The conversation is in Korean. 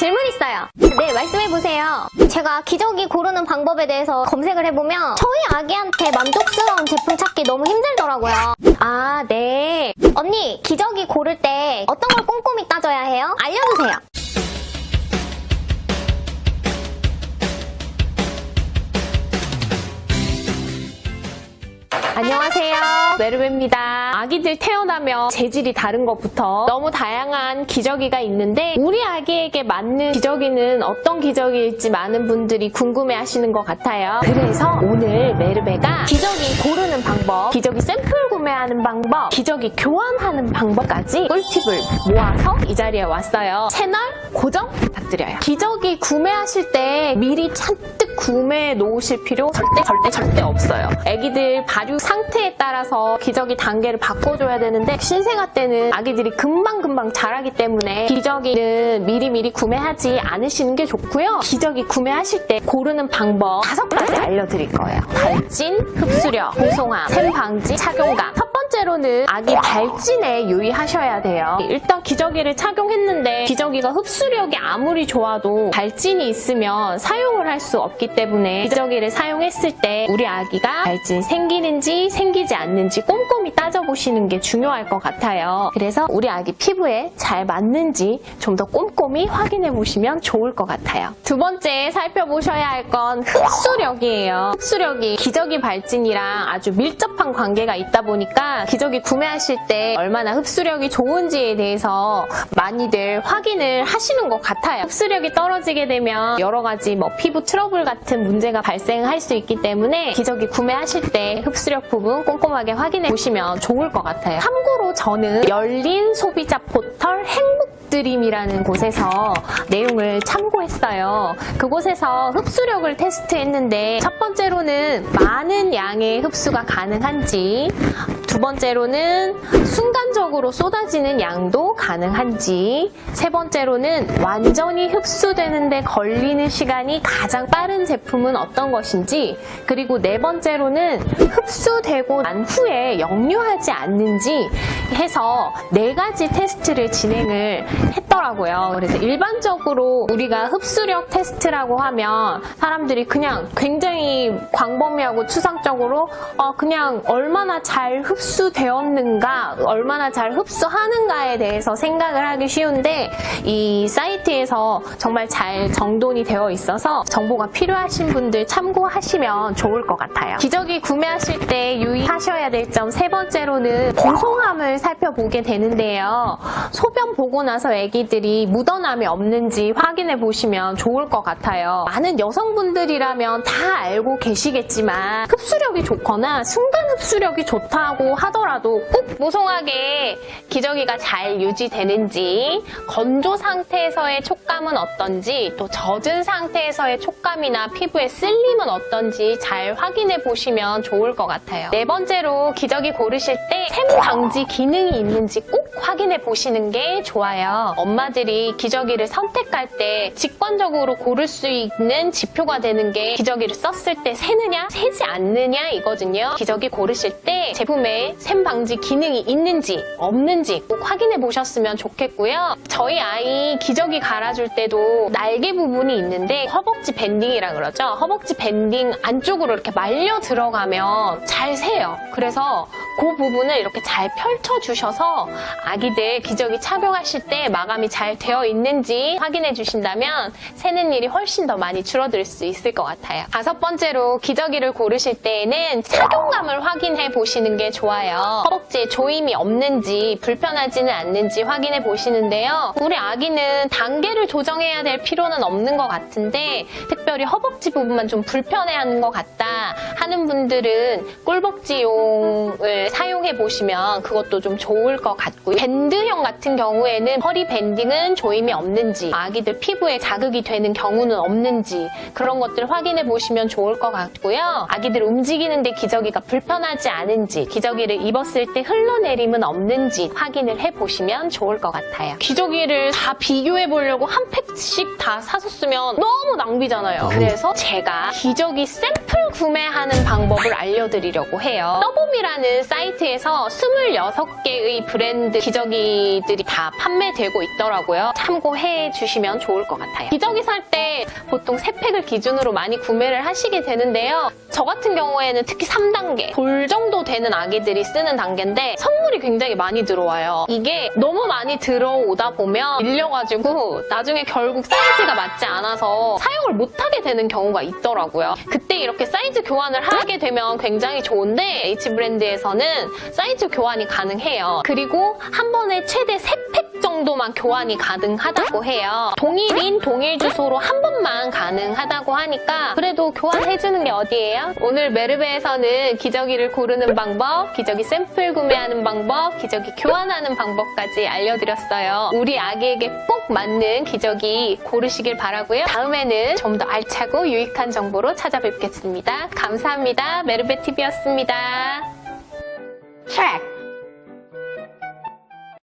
질문 있어요. 네, 말씀해보세요. 제가 기저귀 고르는 방법에 대해서 검색을 해보면 저희 아기한테 만족스러운 제품 찾기 너무 힘들더라고요. 아, 네. 언니, 기저귀 고를 때 어떤 걸 꼼꼼히 따져야 해요? 알려주세요. 안녕하세요. 메르베입니다. 아기들 태어나면 재질이 다른 것부터 너무 다양한 기저귀가 있는데 우리 아기에게 맞는 기저귀는 어떤 기저귀일지 많은 분들이 궁금해 하시는 것 같아요. 그래서 오늘 메르베가 기저귀 고르는 방법, 기저귀 샘플 구매하는 방법, 기저귀 교환하는 방법까지 꿀팁을 모아서 이 자리에 왔어요. 채널 고정 부탁드려요. 기저귀 구매하실 때 미리 잔뜩 구매해 놓으실 필요 절대 절대 절대 없어요. 아기들 발육 상태에 따라서 기저귀 단계를 바꿔줘야 되는데 신생아 때는 아기들이 금방금방 자라기 때문에 기저귀는 미리미리 구매하지 않으시는 게 좋고요. 기저귀 구매하실 때 고르는 방법 다섯 가지 알려드릴 거예요. 발진, 흡수력, 보송함, 샘 방지, 착용감. 첫 번째로는 아기 발진에 유의하셔야 돼요. 일단 기저귀를 착용했는데 기저귀가 흡수력이 아무리 좋아도 발진이 있으면 사용을 할 수 없기 때문에 기저귀를 사용했을 때 우리 아기가 발진 생기는지 생기지 않는지 꼼꼼히 따져보시는 게 중요할 것 같아요. 그래서 우리 아기 피부에 잘 맞는지 좀 더 꼼꼼히 확인해 보시면 좋을 것 같아요. 두 번째 살펴보셔야 할 건 흡수력이에요. 흡수력이 기저귀 발진이랑 아주 밀접한 관계가 있다 보니까 기저귀 구매하실 때 얼마나 흡수력이 좋은지에 대해서 많이들 확인을 하시는 것 같아요. 흡수력이 떨어지게 되면 여러 가지 뭐 피부 트러블 같은 문제가 발생할 수 있기 때문에 기저귀 구매하실 때 흡수력 부분 꼼꼼하게 확인해 보시면 좋을 것 같아요. 참고로 저는 열린 소비자 포털 행복 드림이라는 곳에서 내용을 참고했어요. 그곳에서 흡수력을 테스트했는데 첫 번째로는 많은 양의 흡수가 가능한지 두 번째로는 순간적으로 쏟아지는 양도 가능한지 세 번째로는 완전히 흡수되는데 걸리는 시간이 가장 빠른 제품은 어떤 것인지 그리고 네 번째로는 흡수되고 난 후에 역류하지 않는지 해서 네 가지 테스트를 진행을 했더라고요. 그래서 일반적으로 우리가 흡수력 테스트라고 하면 사람들이 그냥 굉장히 광범위하고 추상적으로 어, 그냥 얼마나 잘 흡수되었는가, 얼마나 잘 흡수하는가에 대해서 생각을 하기 쉬운데 이 사이트에서 정말 잘 정돈이 되어 있어서 정보가 필요하신 분들 참고하시면 좋을 것 같아요. 기저귀 구매하실 때 유의하셔야 될 점 세 번째로는 보송함을 살펴보게 되는데요. 소변 보고 나서 아기들이 묻어남이 없는지 확인해 보시면 좋을 것 같아요. 많은 여성분들이라면 다 알고 계시겠지만 흡수력이 좋거나 순간 흡수력이 좋다고 하더라도 꼭 보송하게 기저귀가 잘 유지되는지 건조 상태에서의 촉감은 어떤지 또 젖은 상태에서의 촉감이나 피부의 쓸림은 어떤지 잘 확인해 보시면 좋을 것 같아요. 네 번째로 기저귀 고르실 때 샘 방지 기능이 있는지 꼭 확인해 보시는 게 좋아요. 엄마들이 기저귀를 선택할 때 직관적으로 고를 수 있는 지표가 되는 게 기저귀를 썼을 때 새느냐, 새지 않느냐 이거든요. 기저귀 고르실 때 제품에 샘 방지 기능이 있는지 없는지 꼭 확인해 보셨으면 좋겠고요. 저희 아이 기저귀 갈아줄 때도 날개 부분이 있는데 허벅지 밴딩이라 그러죠. 허벅지 밴딩 안쪽으로 이렇게 말려 들어가면 잘 새요. 그래서 그 부분을 이렇게 잘 펼쳐 주셔서 아기들 기저귀 착용하실 때 마감이 잘 되어 있는지 확인해 주신다면 새는 일이 훨씬 더 많이 줄어들 수 있을 것 같아요. 다섯 번째로 기저귀를 고르실 때에는 착용감을 확인해 보시는 게 좋아요. 허벅지에 조임이 없는지 불편하지는 않는지 확인해 보시는데요. 우리 아기는 단계를 조정해야 될 필요는 없는 것 같은데 특별히 허벅지 부분만 좀 불편해하는 것 같다 하는 분들은 꿀벅지용을 사용해 보시면 그것도 좀 좋을 것 같고요. 밴드형 같은 경우에는 허리 밴딩은 조임이 없는지 아기들 피부에 자극이 되는 경우는 없는지 그런 것들 확인해 보시면 좋을 것 같고요. 아기들 움직이는데 기저귀가 불편하지 않은지 기저귀를 입었을 때 흘러내림은 없는지 확인을 해 보시면 좋을 것 같아요. 기저귀를 다 비교해 보려고 한 팩씩 다 사셨으면 너무 낭비잖아요. 그래서 제가 기저귀 샘플 구매하는 방법을 알려드리려고 해요. 떠봄이라는 사이트 사이트에서 26개의 브랜드 기저귀들이 다 판매되고 있더라고요. 참고해 주시면 좋을 것 같아요. 기저귀 살 때 보통 3팩을 기준으로 많이 구매를 하시게 되는데요. 저 같은 경우에는 특히 3단계, 돌 정도 되는 아기들이 쓰는 단계인데 선물이 굉장히 많이 들어와요. 이게 너무 많이 들어오다 보면 밀려가지고 나중에 결국 사이즈가 맞지 않아서 사용을 못하게 되는 경우가 있더라고요. 그때 이렇게 사이즈 교환을 하게 되면 굉장히 좋은데 H 브랜드에서는 사이즈 교환이 가능해요. 그리고 한 번에 최대 3팩 정도만 교환이 가능하다고 해요. 동일인 동일 주소로 한 번만 가능하다고 하니까 그래도 교환해주는 게 어디예요? 오늘 메르베에서는 기저귀를 고르는 방법, 기저귀 샘플 구매하는 방법, 기저귀 교환하는 방법까지 알려드렸어요. 우리 아기에게 꼭 맞는 기저귀 고르시길 바라고요. 다음에는 좀 더 알차고 유익한 정보로 찾아뵙겠습니다. 감사합니다. 메르베TV였습니다. 트랙